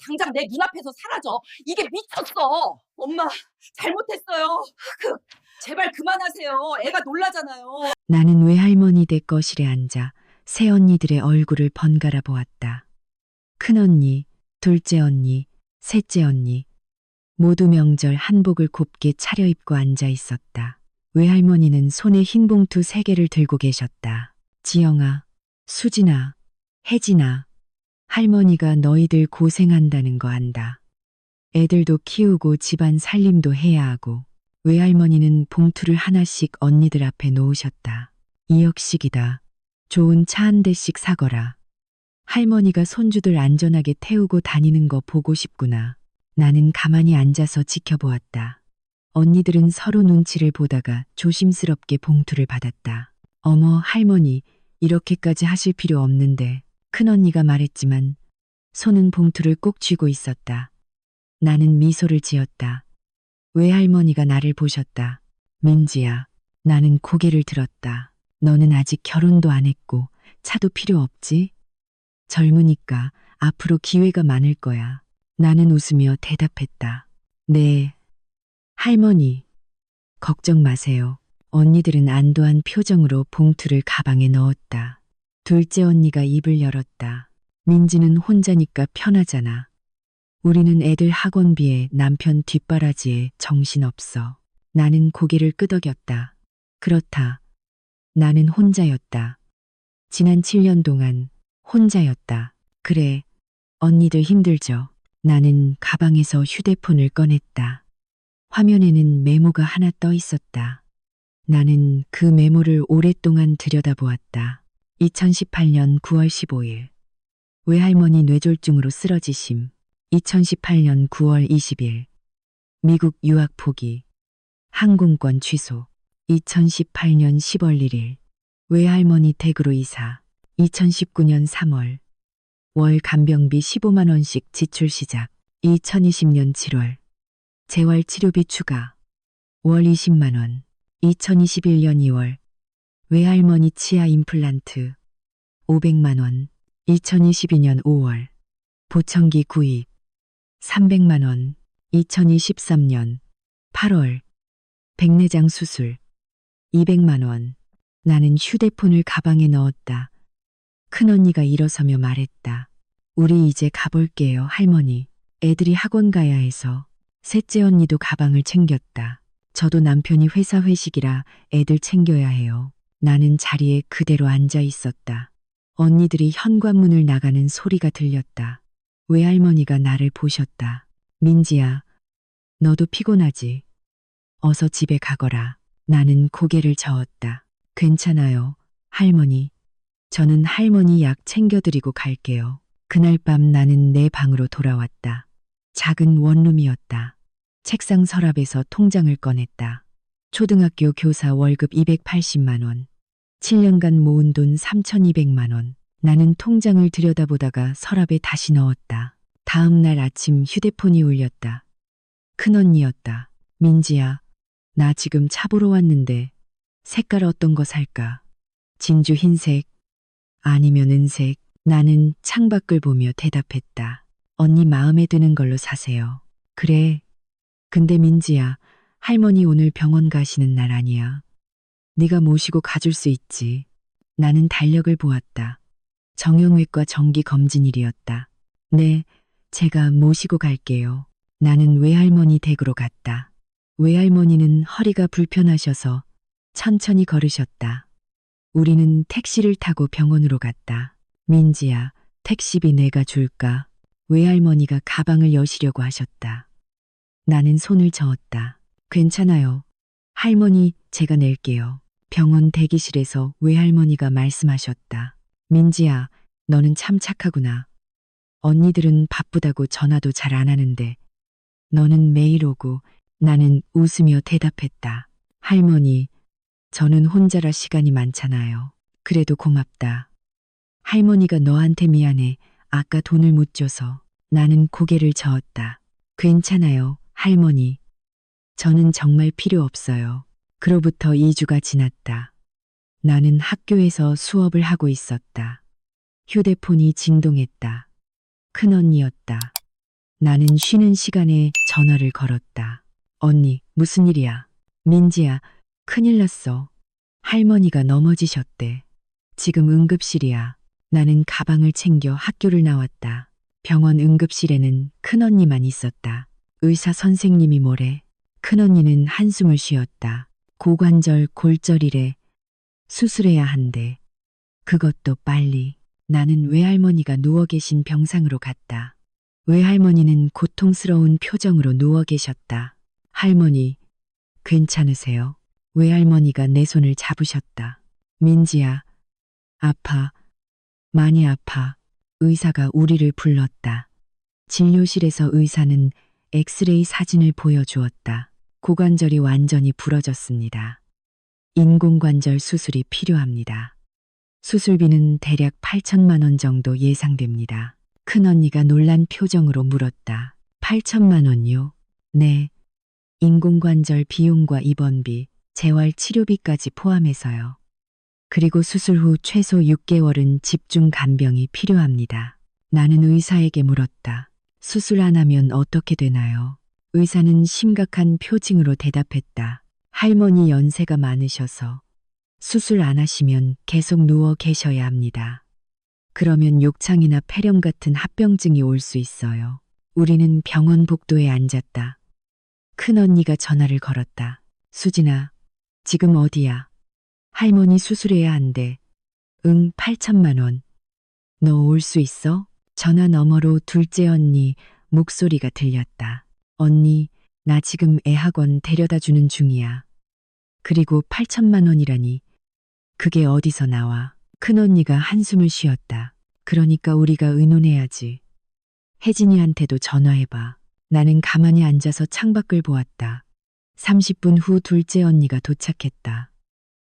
당장 내 눈앞에서 사라져. 이게 미쳤어. 엄마, 잘못했어요. 그, 제발 그만하세요. 애가 놀라잖아요. 나는 외할머니 댁 거실에 앉아 새 언니들의 얼굴을 번갈아 보았다. 큰 언니, 둘째 언니, 셋째 언니. 모두 명절 한복을 곱게 차려입고 앉아 있었다. 외할머니는 손에 흰 봉투 세 개를 들고 계셨다. 지영아, 수진아, 혜진아, 할머니가 너희들 고생한다는 거 안다. 애들도 키우고 집안 살림도 해야 하고, 외할머니는 봉투를 하나씩 언니들 앞에 놓으셨다. 이 역식이다. 좋은 차 한 대씩 사거라. 할머니가 손주들 안전하게 태우고 다니는 거 보고 싶구나. 나는 가만히 앉아서 지켜보았다. 언니들은 서로 눈치를 보다가 조심스럽게 봉투를 받았다. 어머, 할머니, 이렇게까지 하실 필요 없는데. 큰언니가 말했지만 손은 봉투를 꼭 쥐고 있었다. 나는 미소를 지었다. 외할머니가 나를 보셨다. 민지야, 나는 고개를 들었다. 너는 아직 결혼도 안 했고 차도 필요 없지? 젊으니까 앞으로 기회가 많을 거야. 나는 웃으며 대답했다. 네. 할머니, 걱정 마세요. 언니들은 안도한 표정으로 봉투를 가방에 넣었다. 둘째 언니가 입을 열었다. 민지는 혼자니까 편하잖아. 우리는 애들 학원비에 남편 뒷바라지에 정신없어. 나는 고개를 끄덕였다. 그렇다. 나는 혼자였다. 지난 7년 동안 혼자였다. 그래. 언니들 힘들죠. 나는 가방에서 휴대폰을 꺼냈다. 화면에는 메모가 하나 떠 있었다. 나는 그 메모를 오랫동안 들여다보았다. 2018년 9월 15일. 외할머니 뇌졸중으로 쓰러지심. 2018년 9월 20일. 미국 유학 포기. 항공권 취소. 2018년 10월 1일. 외할머니 댁으로 이사. 2019년 3월. 월 간병비 15만 원씩 지출 시작. 2020년 7월. 재활 치료비 추가. 월 20만 원. 2021년 2월. 외할머니 치아 임플란트. 500만원. 2022년 5월. 보청기 구입. 300만원. 2023년 8월. 백내장 수술. 200만원. 나는 휴대폰을 가방에 넣었다. 큰언니가 일어서며 말했다. 우리 이제 가볼게요, 할머니. 애들이 학원 가야 해서. 셋째 언니도 가방을 챙겼다. 저도 남편이 회사 회식이라 애들 챙겨야 해요. 나는 자리에 그대로 앉아 있었다. 언니들이 현관문을 나가는 소리가 들렸다. 외할머니가 나를 보셨다. 민지야, 너도 피곤하지? 어서 집에 가거라. 나는 고개를 저었다. 괜찮아요, 할머니. 저는 할머니 약 챙겨드리고 갈게요. 그날 밤 나는 내 방으로 돌아왔다. 작은 원룸이었다. 책상 서랍에서 통장을 꺼냈다. 초등학교 교사 월급 280만 원. 7년간 모은 돈 3,200만 원. 나는 통장을 들여다보다가 서랍에 다시 넣었다. 다음 날 아침 휴대폰이 울렸다. 큰언니였다. 민지야, 나 지금 차 보러 왔는데 색깔 어떤 거 살까? 진주 흰색, 아니면 은색. 나는 창밖을 보며 대답했다. 언니 마음에 드는 걸로 사세요. 그래. 근데 민지야, 할머니 오늘 병원 가시는 날 아니야. 네가 모시고 가줄 수 있지. 나는 달력을 보았다. 정형외과 정기 검진일이었다. 네, 제가 모시고 갈게요. 나는 외할머니 댁으로 갔다. 외할머니는 허리가 불편하셔서 천천히 걸으셨다. 우리는 택시를 타고 병원으로 갔다. 민지야, 택시비 내가 줄까? 외할머니가 가방을 여시려고 하셨다. 나는 손을 저었다. 괜찮아요. 할머니, 제가 낼게요. 병원 대기실에서 외할머니가 말씀하셨다. 민지야, 너는 참 착하구나. 언니들은 바쁘다고 전화도 잘 안 하는데, 너는 매일 오고 나는 웃으며 대답했다. 할머니, 저는 혼자라 시간이 많잖아요. 그래도 고맙다. 할머니가 너한테 미안해. 아까 돈을 못 줘서. 나는 고개를 저었다. 괜찮아요, 할머니. 저는 정말 필요 없어요. 그로부터 2주가 지났다. 나는 학교에서 수업을 하고 있었다. 휴대폰이 진동했다. 큰언니였다. 나는 쉬는 시간에 전화를 걸었다. 언니, 무슨 일이야? 민지야, 큰일 났어. 할머니가 넘어지셨대. 지금 응급실이야. 나는 가방을 챙겨 학교를 나왔다. 병원 응급실에는 큰언니만 있었다. 의사 선생님이 뭐래? 큰언니는 한숨을 쉬었다. 고관절 골절이래. 수술해야 한대. 그것도 빨리. 나는 외할머니가 누워 계신 병상으로 갔다. 외할머니는 고통스러운 표정으로 누워 계셨다. 할머니, 괜찮으세요? 외할머니가 내 손을 잡으셨다. 민지야, 아파. 많이 아파. 의사가 우리를 불렀다. 진료실에서 의사는 엑스레이 사진을 보여주었다. 고관절이 완전히 부러졌습니다. 인공관절 수술이 필요합니다. 수술비는 대략 8천만 원 정도 예상됩니다. 큰언니가 놀란 표정으로 물었다. 8천만 원요? 네. 인공관절 비용과 입원비, 재활 치료비까지 포함해서요. 그리고 수술 후 최소 6개월은 집중 간병이 필요합니다. 나는 의사에게 물었다. 수술 안 하면 어떻게 되나요? 의사는 심각한 표징으로 대답했다. 할머니 연세가 많으셔서 수술 안 하시면 계속 누워 계셔야 합니다. 그러면 욕창이나 폐렴 같은 합병증이 올 수 있어요. 우리는 병원 복도에 앉았다. 큰언니가 전화를 걸었다. 수진아, 지금 어디야? 할머니 수술해야 한대. 응, 8천만 원. 너 올 수 있어? 전화 너머로 둘째 언니 목소리가 들렸다. 언니, 나 지금 애 학원 데려다 주는 중이야. 그리고 8천만 원이라니. 그게 어디서 나와? 큰언니가 한숨을 쉬었다. 그러니까 우리가 의논해야지. 혜진이한테도 전화해봐. 나는 가만히 앉아서 창밖을 보았다. 30분 후 둘째 언니가 도착했다.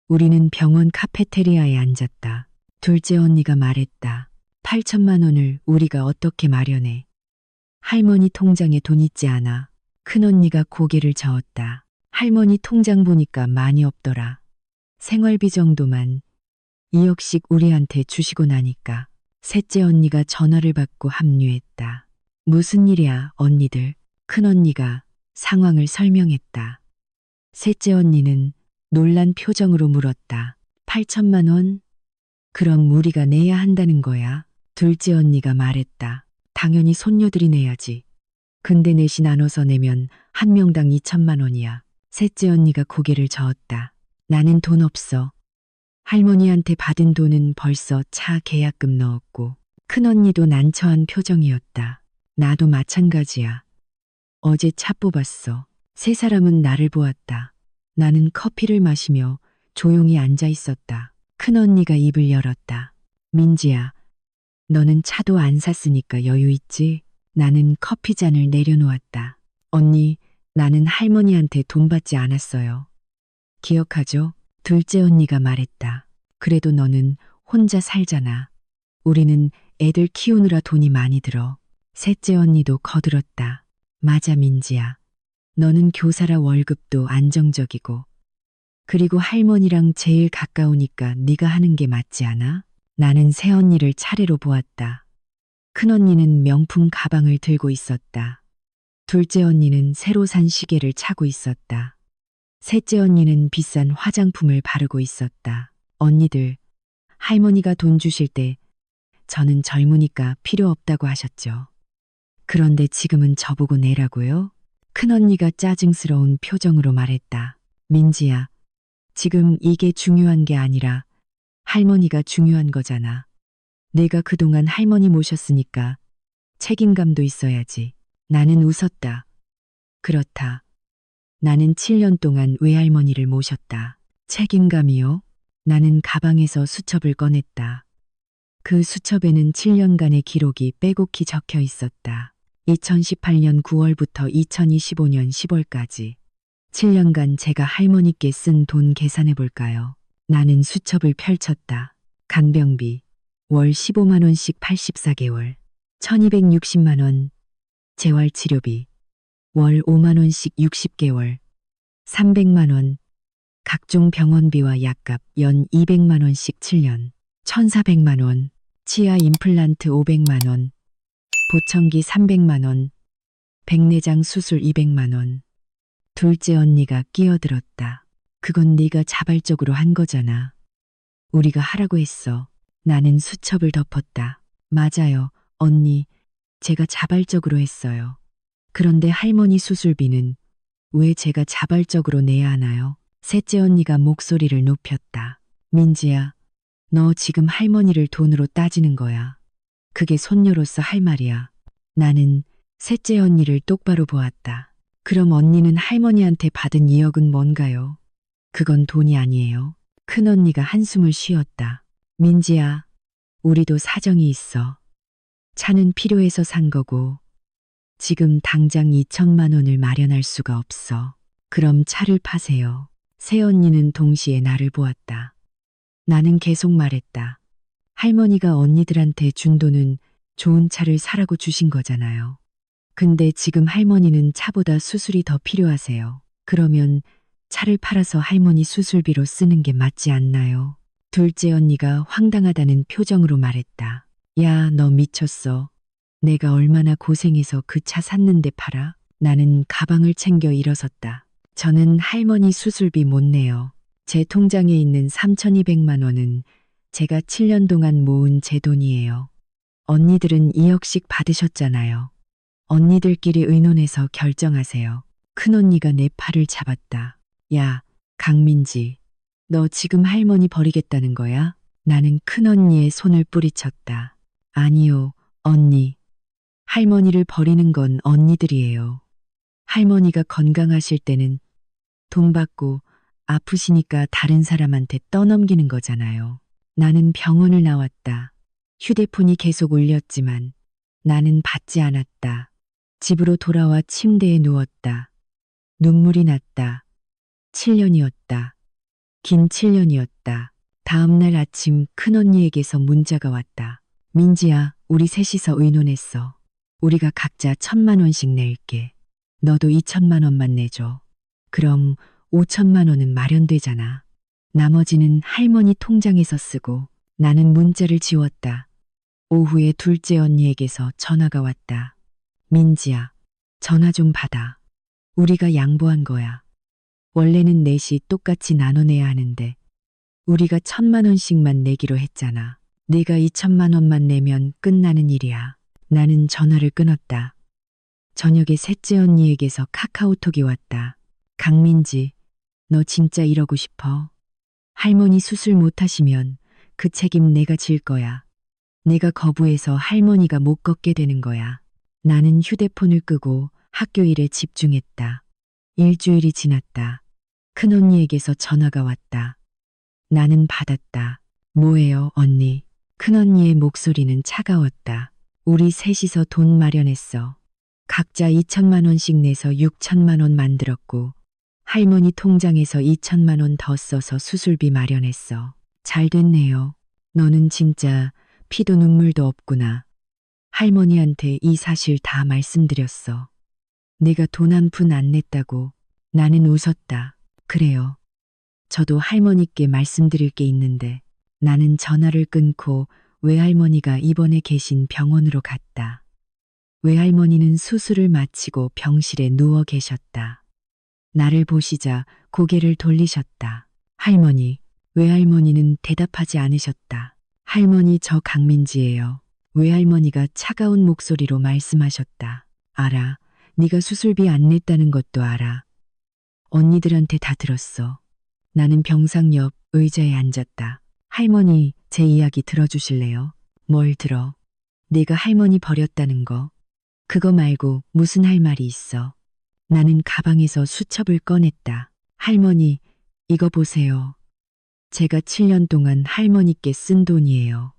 우리는 병원 카페테리아에 앉았다. 둘째 언니가 말했다. 8천만 원을 우리가 어떻게 마련해? 할머니 통장에 돈 있지 않아. 큰언니가 고개를 저었다. 할머니 통장 보니까 많이 없더라. 생활비 정도만 2억씩 우리한테 주시고 나니까 셋째 언니가 전화를 받고 합류했다. 무슨 일이야, 언니들? 큰언니가 상황을 설명했다. 셋째 언니는 놀란 표정으로 물었다. 8천만 원? 그럼 우리가 내야 한다는 거야? 둘째 언니가 말했다. 당연히 손녀들이 내야지. 근데 넷이 나눠서 내면 한 명당 2천만 원이야. 셋째 언니가 고개를 저었다. 나는 돈 없어. 할머니한테 받은 돈은 벌써 차 계약금 넣었고, 큰언니도 난처한 표정이었다. 나도 마찬가지야. 어제 차 뽑았어. 세 사람은 나를 보았다. 나는 커피를 마시며 조용히 앉아 있었다. 큰언니가 입을 열었다. 민지야, 너는 차도 안 샀으니까 여유 있지? 나는 커피잔을 내려놓았다. 언니, 나는 할머니한테 돈 받지 않았어요. 기억하죠? 둘째 언니가 말했다. 그래도 너는 혼자 살잖아. 우리는 애들 키우느라 돈이 많이 들어. 셋째 언니도 거들었다. 맞아, 민지야. 너는 교사라 월급도 안정적이고. 그리고 할머니랑 제일 가까우니까 네가 하는 게 맞지 않아? 나는 새언니를 차례로 보았다. 큰언니는 명품 가방을 들고 있었다. 둘째 언니는 새로 산 시계를 차고 있었다. 셋째 언니는 비싼 화장품을 바르고 있었다. 언니들, 할머니가 돈 주실 때 저는 젊으니까 필요 없다고 하셨죠. 그런데 지금은 저보고 내라고요? 큰언니가 짜증스러운 표정으로 말했다. 민지야, 지금 이게 중요한 게 아니라 할머니가 중요한 거잖아. 내가 그동안 할머니 모셨으니까 책임감도 있어야지. 나는 웃었다. 그렇다. 나는 7년 동안 외할머니를 모셨다. 책임감이요? 나는 가방에서 수첩을 꺼냈다. 그 수첩에는 7년간의 기록이 빼곡히 적혀 있었다. 2018년 9월부터 2025년 10월까지 7년간 제가 할머니께 쓴 돈 계산해 볼까요? 나는 수첩을 펼쳤다. 간병비. 월 15만 원씩 84개월. 1260만 원. 재활 치료비. 월 5만 원씩 60개월. 300만 원. 각종 병원비와 약값 연 200만 원씩 7년. 1400만 원. 치아 임플란트 500만 원. 보청기 300만 원. 백내장 수술 200만 원. 둘째 언니가 끼어들었다. 그건 네가 자발적으로 한 거잖아. 우리가 하라고 했어. 나는 수첩을 덮었다. 맞아요, 언니. 제가 자발적으로 했어요. 그런데 할머니 수술비는 왜 제가 자발적으로 내야 하나요? 셋째 언니가 목소리를 높였다. 민지야, 너 지금 할머니를 돈으로 따지는 거야. 그게 손녀로서 할 말이야. 나는 셋째 언니를 똑바로 보았다. 그럼 언니는 할머니한테 받은 2억은 뭔가요? 그건 돈이 아니에요. 큰 언니가 한숨을 쉬었다. 민지야, 우리도 사정이 있어. 차는 필요해서 산 거고, 지금 당장 2천만 원을 마련할 수가 없어. 그럼 차를 파세요. 새 언니는 동시에 나를 보았다. 나는 계속 말했다. 할머니가 언니들한테 준 돈은 좋은 차를 사라고 주신 거잖아요. 근데 지금 할머니는 차보다 수술이 더 필요하세요. 그러면 차를 팔아서 할머니 수술비로 쓰는 게 맞지 않나요? 둘째 언니가 황당하다는 표정으로 말했다. 야, 너 미쳤어. 내가 얼마나 고생해서 그 차 샀는데 팔아? 나는 가방을 챙겨 일어섰다. 저는 할머니 수술비 못 내요. 제 통장에 있는 3,200만 원은 제가 7년 동안 모은 제 돈이에요. 언니들은 2억씩 받으셨잖아요. 언니들끼리 의논해서 결정하세요. 큰언니가 내 팔을 잡았다. 야, 강민지. 너 지금 할머니 버리겠다는 거야? 나는 큰언니의 손을 뿌리쳤다. 아니요, 언니. 할머니를 버리는 건 언니들이에요. 할머니가 건강하실 때는 돈 받고 아프시니까 다른 사람한테 떠넘기는 거잖아요. 나는 병원을 나왔다. 휴대폰이 계속 울렸지만 나는 받지 않았다. 집으로 돌아와 침대에 누웠다. 눈물이 났다. 7년이었다. 긴 7년이었다. 다음날 아침 큰언니에게서 문자가 왔다. 민지야, 우리 셋이서 의논했어. 우리가 각자 천만 원씩 낼게. 너도 2천만 원만 내줘. 그럼 5천만 원은 마련되잖아. 나머지는 할머니 통장에서 쓰고 나는 문자를 지웠다. 오후에 둘째 언니에게서 전화가 왔다. 민지야, 전화 좀 받아. 우리가 양보한 거야. 원래는 넷이 똑같이 나눠내야 하는데 우리가 천만 원씩만 내기로 했잖아. 내가 2천만 원만 내면 끝나는 일이야. 나는 전화를 끊었다. 저녁에 셋째 언니에게서 카카오톡이 왔다. 강민지, 너 진짜 이러고 싶어? 할머니 수술 못하시면 그 책임 내가 질 거야. 내가 거부해서 할머니가 못 걷게 되는 거야. 나는 휴대폰을 끄고 학교 일에 집중했다. 일주일이 지났다. 큰언니에게서 전화가 왔다. 나는 받았다. 뭐예요, 언니? 큰언니의 목소리는 차가웠다. 우리 셋이서 돈 마련했어. 각자 2천만 원씩 내서 6천만 원 만들었고, 할머니 통장에서 2천만 원 더 써서 수술비 마련했어. 잘 됐네요. 너는 진짜 피도 눈물도 없구나. 할머니한테 이 사실 다 말씀드렸어. 내가 돈 한 푼 안 냈다고 나는 웃었다. 그래요. 저도 할머니께 말씀드릴 게 있는데 나는 전화를 끊고 외할머니가 입원해 계신 병원으로 갔다. 외할머니는 수술을 마치고 병실에 누워 계셨다. 나를 보시자 고개를 돌리셨다. 할머니, 외할머니는 대답하지 않으셨다. 할머니 저 강민지예요. 외할머니가 차가운 목소리로 말씀하셨다. 알아. 네가 수술비 안 냈다는 것도 알아. 언니들한테 다 들었어. 나는 병상 옆 의자에 앉았다. 할머니, 제 이야기 들어주실래요? 뭘 들어? 내가 할머니 버렸다는 거. 그거 말고 무슨 할 말이 있어. 나는 가방에서 수첩을 꺼냈다. 할머니, 이거 보세요. 제가 7년 동안 할머니께 쓴 돈이에요.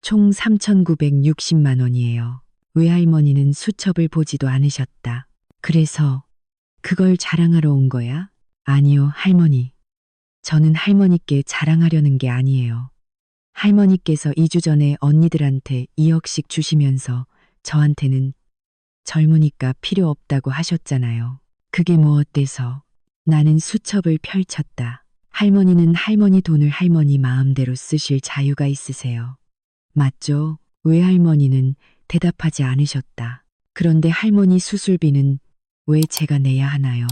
총 3,960만 원이에요. 외할머니는 수첩을 보지도 않으셨다. 그래서 그걸 자랑하러 온 거야? 아니요, 할머니. 저는 할머니께 자랑하려는 게 아니에요. 할머니께서 2주 전에 언니들한테 2억씩 주시면서 저한테는 젊으니까 필요 없다고 하셨잖아요. 그게 뭐 어때서? 나는 수첩을 펼쳤다. 할머니는 할머니 돈을 할머니 마음대로 쓰실 자유가 있으세요. 맞죠? 외할머니는 대답하지 않으셨다. 그런데 할머니 수술비는 왜 제가 내야 하나요?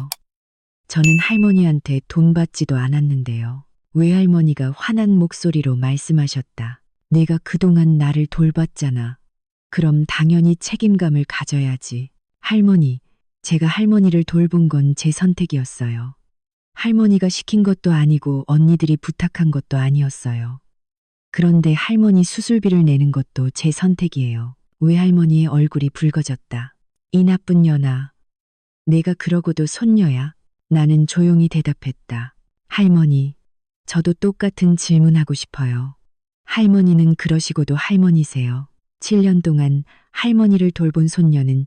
저는 할머니한테 돈 받지도 않았는데요. 외할머니가 화난 목소리로 말씀하셨다. 내가 그동안 나를 돌봤잖아. 그럼 당연히 책임감을 가져야지. 할머니, 제가 할머니를 돌본 건 제 선택이었어요. 할머니가 시킨 것도 아니고 언니들이 부탁한 것도 아니었어요. 그런데 할머니 수술비를 내는 것도 제 선택이에요. 외할머니의 얼굴이 붉어졌다. 이 나쁜 년아. 내가 그러고도 손녀야? 나는 조용히 대답했다. 할머니, 저도 똑같은 질문하고 싶어요. 할머니는 그러시고도 할머니세요. 7년 동안 할머니를 돌본 손녀는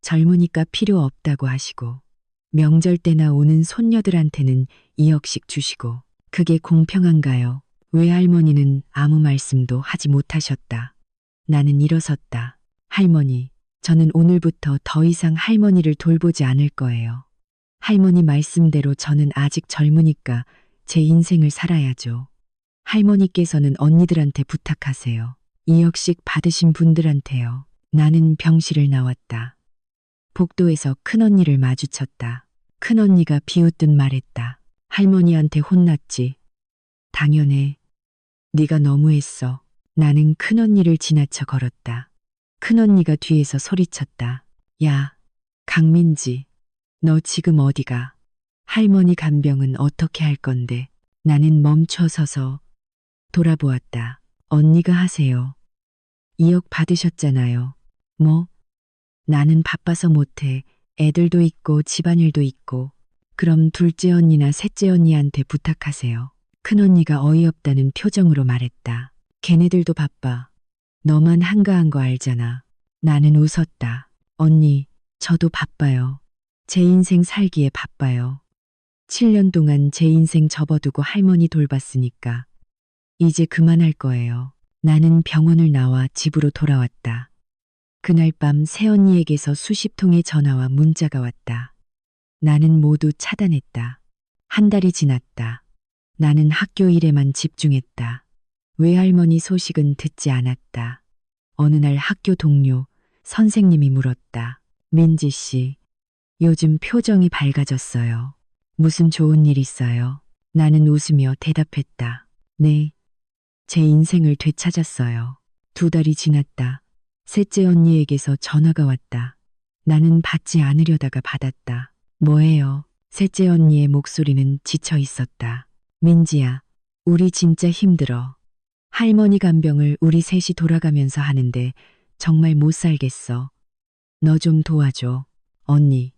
젊으니까 필요 없다고 하시고, 명절 때나 오는 손녀들한테는 2억씩 주시고, 그게 공평한가요? 외할머니는 아무 말씀도 하지 못하셨다. 나는 일어섰다. 할머니, 저는 오늘부터 더 이상 할머니를 돌보지 않을 거예요. 할머니 말씀대로 저는 아직 젊으니까 제 인생을 살아야죠. 할머니께서는 언니들한테 부탁하세요. 2억씩 받으신 분들한테요. 나는 병실을 나왔다. 복도에서 큰언니를 마주쳤다. 큰언니가 비웃듯 말했다. 할머니한테 혼났지. 당연해. 네가 너무했어. 나는 큰언니를 지나쳐 걸었다. 큰언니가 뒤에서 소리쳤다. 야, 강민지. 너 지금 어디가? 할머니 간병은 어떻게 할 건데? 나는 멈춰 서서 돌아보았다. 언니가 하세요. 2억 받으셨잖아요. 뭐? 나는 바빠서 못해. 애들도 있고 집안일도 있고. 그럼 둘째 언니나 셋째 언니한테 부탁하세요. 큰 언니가 어이없다는 표정으로 말했다. 걔네들도 바빠. 너만 한가한 거 알잖아. 나는 웃었다. 언니, 저도 바빠요. 제 인생 살기에 바빠요. 7년 동안 제 인생 접어두고 할머니 돌봤으니까. 이제 그만할 거예요. 나는 병원을 나와 집으로 돌아왔다. 그날 밤 새언니에게서 수십 통의 전화와 문자가 왔다. 나는 모두 차단했다. 한 달이 지났다. 나는 학교 일에만 집중했다. 외할머니 소식은 듣지 않았다. 어느 날 학교 동료, 선생님이 물었다. 민지 씨, 요즘 표정이 밝아졌어요. 무슨 좋은 일 있어요? 나는 웃으며 대답했다. 네. 제 인생을 되찾았어요. 두 달이 지났다. 셋째 언니에게서 전화가 왔다. 나는 받지 않으려다가 받았다. 뭐예요? 셋째 언니의 목소리는 지쳐 있었다. 민지야, 우리 진짜 힘들어. 할머니 간병을 우리 셋이 돌아가면서 하는데 정말 못 살겠어. 너 좀 도와줘. 언니,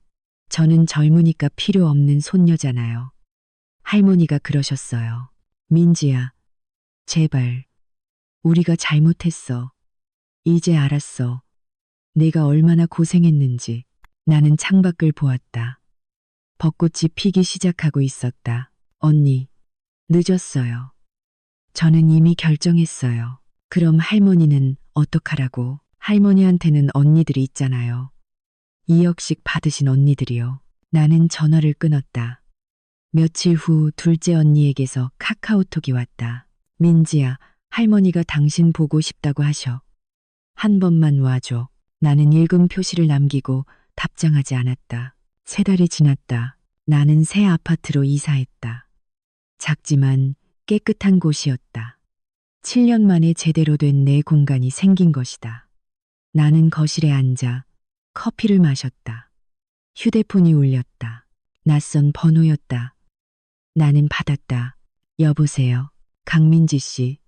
저는 젊으니까 필요 없는 손녀잖아요. 할머니가 그러셨어요. 민지야, 제발. 우리가 잘못했어. 이제 알았어. 내가 얼마나 고생했는지. 나는 창밖을 보았다. 벚꽃이 피기 시작하고 있었다. 언니, 늦었어요. 저는 이미 결정했어요. 그럼 할머니는 어떡하라고? 할머니한테는 언니들이 있잖아요. 2억씩 받으신 언니들이요. 나는 전화를 끊었다. 며칠 후 둘째 언니에게서 카카오톡이 왔다. 민지야, 할머니가 당신 보고 싶다고 하셔. 한 번만 와줘. 나는 읽음 표시를 남기고 답장하지 않았다. 세 달이 지났다. 나는 새 아파트로 이사했다. 작지만 깨끗한 곳이었다. 7년 만에 제대로 된 내 공간이 생긴 것이다. 나는 거실에 앉아 커피를 마셨다. 휴대폰이 울렸다. 낯선 번호였다. 나는 받았다. 여보세요. 강민지 씨.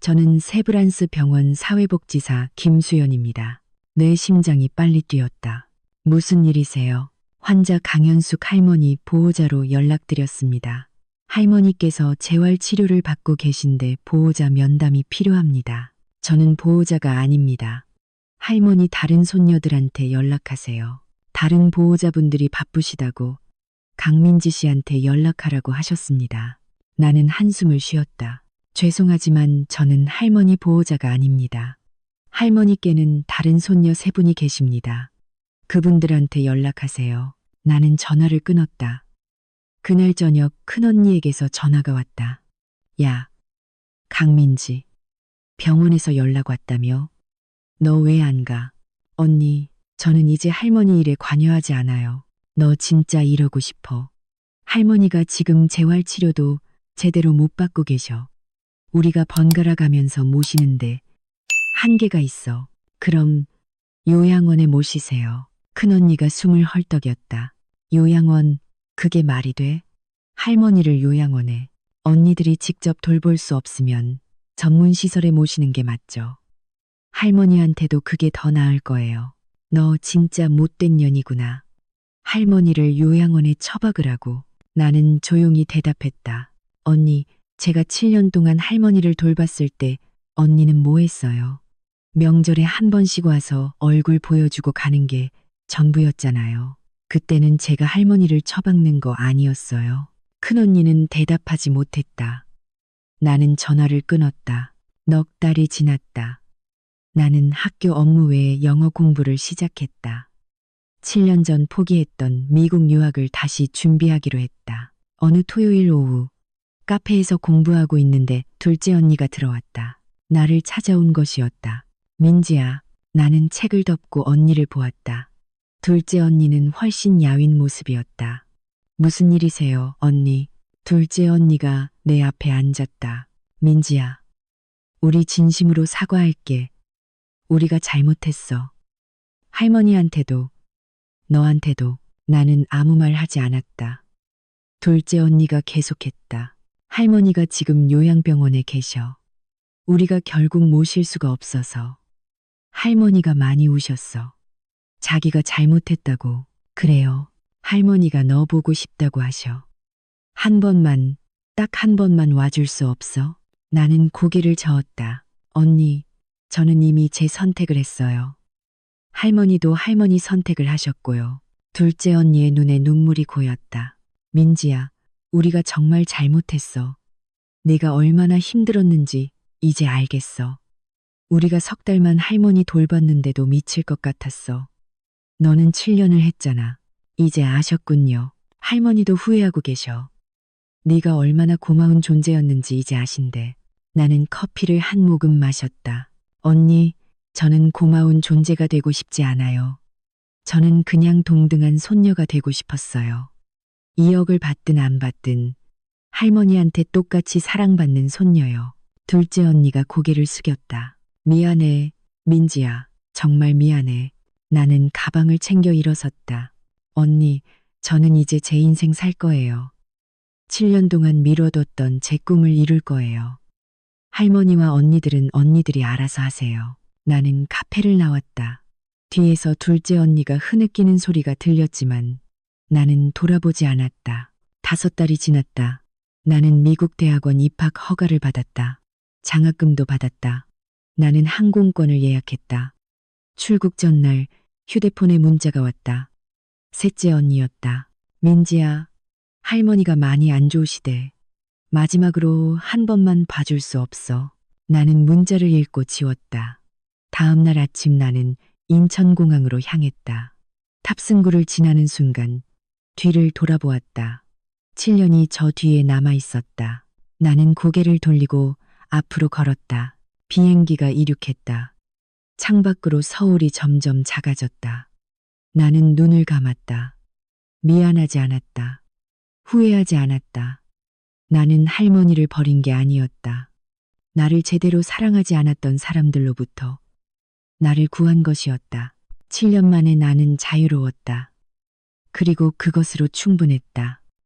저는 세브란스 병원 사회복지사 김수연입니다. 내 심장이 빨리 뛰었다. 무슨 일이세요? 환자 강현숙 할머니 보호자로 연락드렸습니다. 할머니께서 재활 치료를 받고 계신데 보호자 면담이 필요합니다. 저는 보호자가 아닙니다. 할머니 다른 손녀들한테 연락하세요. 다른 보호자분들이 바쁘시다고 강민지 씨한테 연락하라고 하셨습니다. 나는 한숨을 쉬었다. 죄송하지만 저는 할머니 보호자가 아닙니다. 할머니께는 다른 손녀 세 분이 계십니다. 그분들한테 연락하세요. 나는 전화를 끊었다. 그날 저녁 큰언니에게서 전화가 왔다. 야, 강민지. 병원에서 연락 왔다며? 너 왜 안 가? 언니, 저는 이제 할머니 일에 관여하지 않아요. 너 진짜 이러고 싶어. 할머니가 지금 재활치료도 제대로 못 받고 계셔. 우리가 번갈아 가면서 모시는데 한계가 있어. 그럼 요양원에 모시세요. 큰언니가 숨을 헐떡였다. 요양원, 그게 말이 돼? 할머니를 요양원에 언니들이 직접 돌볼 수 없으면 전문 시설에 모시는 게 맞죠. 할머니한테도 그게 더 나을 거예요. 너 진짜 못된 년이구나. 할머니를 요양원에 처박으라고 나는 조용히 대답했다. 언니, 제가 7년 동안 할머니를 돌봤을 때 언니는 뭐 했어요? 명절에 한 번씩 와서 얼굴 보여주고 가는 게 전부였잖아요. 그때는 제가 할머니를 처박는 거 아니었어요. 큰언니는 대답하지 못했다. 나는 전화를 끊었다. 넉 달이 지났다. 나는 학교 업무 외에 영어 공부를 시작했다. 7년 전 포기했던 미국 유학을 다시 준비하기로 했다. 어느 토요일 오후 카페에서 공부하고 있는데 둘째 언니가 들어왔다. 나를 찾아온 것이었다. 민지야, 나는 책을 덮고 언니를 보았다. 둘째 언니는 훨씬 야윈 모습이었다. 무슨 일이세요, 언니? 둘째 언니가 내 앞에 앉았다. 민지야, 우리 진심으로 사과할게. 우리가 잘못했어. 할머니한테도, 너한테도 나는 아무 말 하지 않았다. 둘째 언니가 계속했다. 할머니가 지금 요양병원에 계셔. 우리가 결국 모실 수가 없어서. 할머니가 많이 우셨어. 자기가 잘못했다고. 그래요. 할머니가 너 보고 싶다고 하셔. 한 번만, 딱 한 번만 와줄 수 없어? 나는 고개를 저었다. 언니, 저는 이미 제 선택을 했어요. 할머니도 할머니 선택을 하셨고요. 둘째 언니의 눈에 눈물이 고였다. 민지야, 우리가 정말 잘못했어. 내가 얼마나 힘들었는지 이제 알겠어. 우리가 석 달만 할머니 돌봤는데도 미칠 것 같았어. 너는 7년을 했잖아. 이제 아셨군요. 할머니도 후회하고 계셔. 네가 얼마나 고마운 존재였는지 이제 아신대. 나는 커피를 한 모금 마셨다. 언니, 저는 고마운 존재가 되고 싶지 않아요. 저는 그냥 동등한 손녀가 되고 싶었어요. 2억을 받든 안 받든 할머니한테 똑같이 사랑받는 손녀요. 둘째 언니가 고개를 숙였다. 미안해, 민지야. 정말 미안해. 나는 가방을 챙겨 일어섰다. 언니, 저는 이제 제 인생 살 거예요. 7년 동안 미뤄뒀던 제 꿈을 이룰 거예요. 할머니와 언니들은 언니들이 알아서 하세요. 나는 카페를 나왔다. 뒤에서 둘째 언니가 흐느끼는 소리가 들렸지만 나는 돌아보지 않았다. 다섯 달이 지났다. 나는 미국 대학원 입학 허가를 받았다. 장학금도 받았다. 나는 항공권을 예약했다. 출국 전날 휴대폰에 문자가 왔다. 셋째 언니였다. 민지야, 할머니가 많이 안 좋으시대. 마지막으로 한 번만 봐줄 수 없어. 나는 문자를 읽고 지웠다. 다음 날 아침 나는 인천공항으로 향했다. 탑승구를 지나는 순간 뒤를 돌아보았다. 7년이 저 뒤에 남아 있었다. 나는 고개를 돌리고 앞으로 걸었다. 비행기가 이륙했다. 창밖으로 서울이 점점 작아졌다. 나는 눈을 감았다. 미안하지 않았다. 후회하지 않았다. 나는 할머니를 버린 게 아니었다. 나를 제대로 사랑하지 않았던 사람들로부터 나를 구한 것이었다. 7년 만에 나는 자유로웠다. 그리고 그것으로 충분했다.